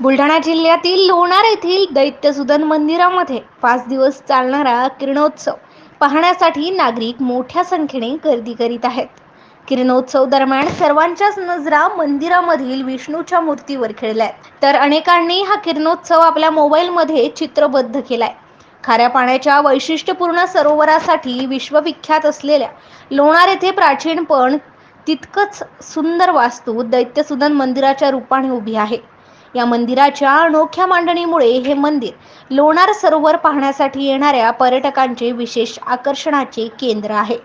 बुलढाणा जिल्ह्यातील लोणार येथील दैत्यसुदन मंदिरामध्ये पाच दिवस चालणारा किरणोत्सव पाहण्यासाठी नागरिक मोठ्या संख्येने गर्दी करीत आहेत. किरणोत्सव दरम्यान सर्वांच्याच नजरा मंदिरामधील विष्णूच्या मूर्तीवर खेळल्या आहेत. तर अनेकांनी हा किरणोत्सव आपल्या मोबाईलमध्ये चित्रबद्ध केलाय. खाऱ्या पाण्याच्या वैशिष्ट्यपूर्ण सरोवरासाठी विश्वविख्यात असलेल्या लोणार येथे प्राचीन पण तितकंच सुंदर वास्तू दैत्यसुदन मंदिराच्या रूपाने उभी आहे. या मंदिराच्या अनोख्या मांडणीमुळे हे मंदिर लोणार सरोवर पाहण्यासाठी येणाऱ्या पर्यटकांचे विशेष आकर्षणाचे केंद्र आहे.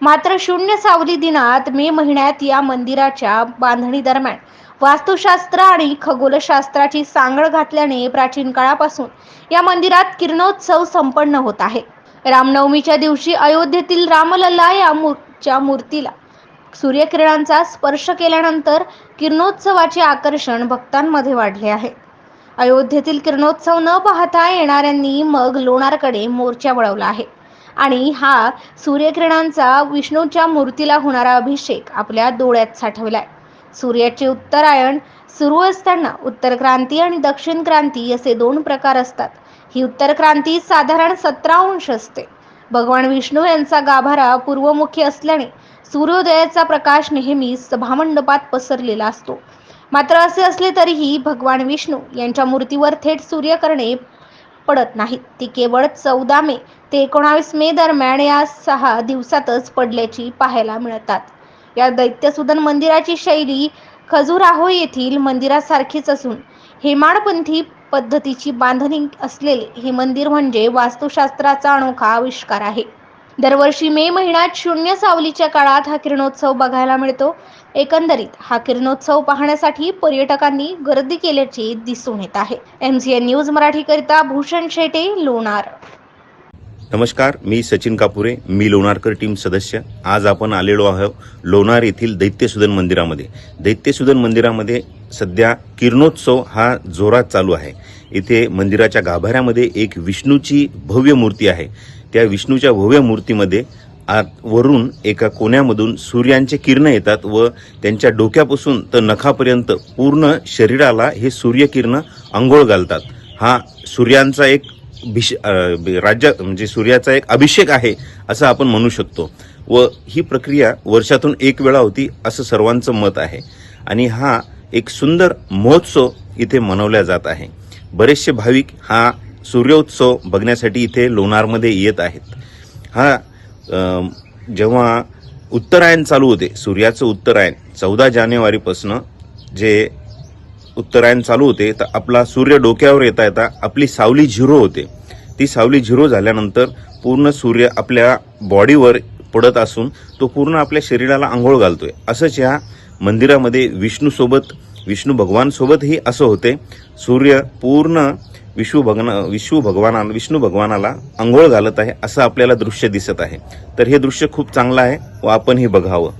मात्र शून्य सावली दिनात मे महिन्यात या मंदिराच्या बांधणी दरम्यान वास्तुशास्त्र आणि खगोलशास्त्राची सांगड घातल्याने प्राचीन काळापासून या मंदिरात किरणोत्सव संपन्न होत आहे. रामनवमीच्या दिवशी अयोध्येतील रामलल्ला या मूर्तीला सूर्यकिरणांचा स्पर्श केल्यानंतर किरणोत्सवाचे आकर्षण भक्तांमध्ये वाढले आहे. अयोध्येतील किरणोत्सव न पाहता येणाऱ्यांनी मग लोणारकडे मोर्चा वळवला आहे. आणि हा सूर्यकिरणांचा विष्णूच्या मूर्तीला होणारा अभिषेक आपल्या डोळ्यात साठवलाय. सूर्याचे उत्तरायण सुरू असताना उत्तर क्रांती आणि दक्षिण क्रांती असे दोन प्रकार असतात. ही उत्तर क्रांती साधारण सतरा अंश असते. भगवान विष्णू यांचा गाभारा पूर्वमुखी असल्याने सूर्योदयाचा प्रकाश नेहमी सभामंडपात पसरलेला असतो. मात्र असे असले तरीही भगवान विष्णू यांच्या मूर्तीवर थेट सूर्य करणे पडत नाहीत. ती केवळ चौदा मे ते एकोणावीस मे दरम्यान या सहा दिवसातच पडल्याची पाहायला मिळतात. या दैत्यसुदन मंदिराची शैली खजुराहो येथील मंदिरासारखीच असून हेमाडपंथी पद्धतीची बांधणी असलेले हे मंदिर म्हणजे वास्तुशास्त्राचा अनोखा आविष्कार आहे. दरवर्षी मे महिन्यात शून्य सावलीच्या काळात हा किरणोत्सव बघायला मिळतो. एकंदरीत हा किरणोत्सव पाहण्यासाठी पर्यटकांनी गर्दी केल्याचे दिसून येत आहे. एम सी एन न्यूज मराठीकरिता भूषण शेटे लोणार. नमस्कार मी सचिन कापुरे मी लोणारकर टीम सदस्य. आज आपण आलेलो आहोत लोणार येथील दैत्यसुदन मंदिरामध्ये. दैत्यसुदन मंदिरामध्ये सध्या किरणोत्सव हा जोरात चालू आहे. इथे मंदिराच्या गाभाऱ्यामध्ये एक विष्णूची भव्य मूर्ती आहे. त्या विष्णूच्या भव्य मूर्तीमध्ये आत वरून एका कोण्यामधून सूर्यांचे किरण येतात व त्यांच्या डोक्यापासून तर नखापर्यंत पूर्ण शरीराला हे सूर्यकिरण आंघोळ घालतात. हा सूर्यांचा एक भिष राज्य म्हणजे सूर्याचा एक अभिषेक आहे असं आपण म्हणू शकतो. व ही प्रक्रिया वर्षातून एक वेळा होती असं सर्वांचं मत आहे. आणि हा एक सुंदर महोत्सव इथे मनवला जात आहे. बरेचसे भाविक हा सूर्योत्सव बघण्यासाठी इथे लोणारमध्ये येत आहेत. हा जेव्हा उत्तरायण चालू होते सूर्याचं उत्तरायण चौदा जानेवारीपासनं जे उत्तरायण चालू होते तर आपला सूर्य डोक्यावर येता येता आपली सावली झिरो होते. ती सावली झिरो झाल्यानंतर पूर्ण सूर्य आपल्या बॉडीवर पडत असून तो पूर्ण आपल्या शरीराला आंघोळ घालतोय. असंच ह्या मंदिरामध्ये विष्णूसोबत विष्णू भगवानसोबतही असं होते. सूर्य पूर्ण विष्णू भगवान विष्णू भगवाना विष्णू भगवानाला आंघोळ घालत आहे असं आपल्याला दृश्य दिसत आहे. तर हे दृश्य खूप चांगलं आहे व आपण हे बघावं.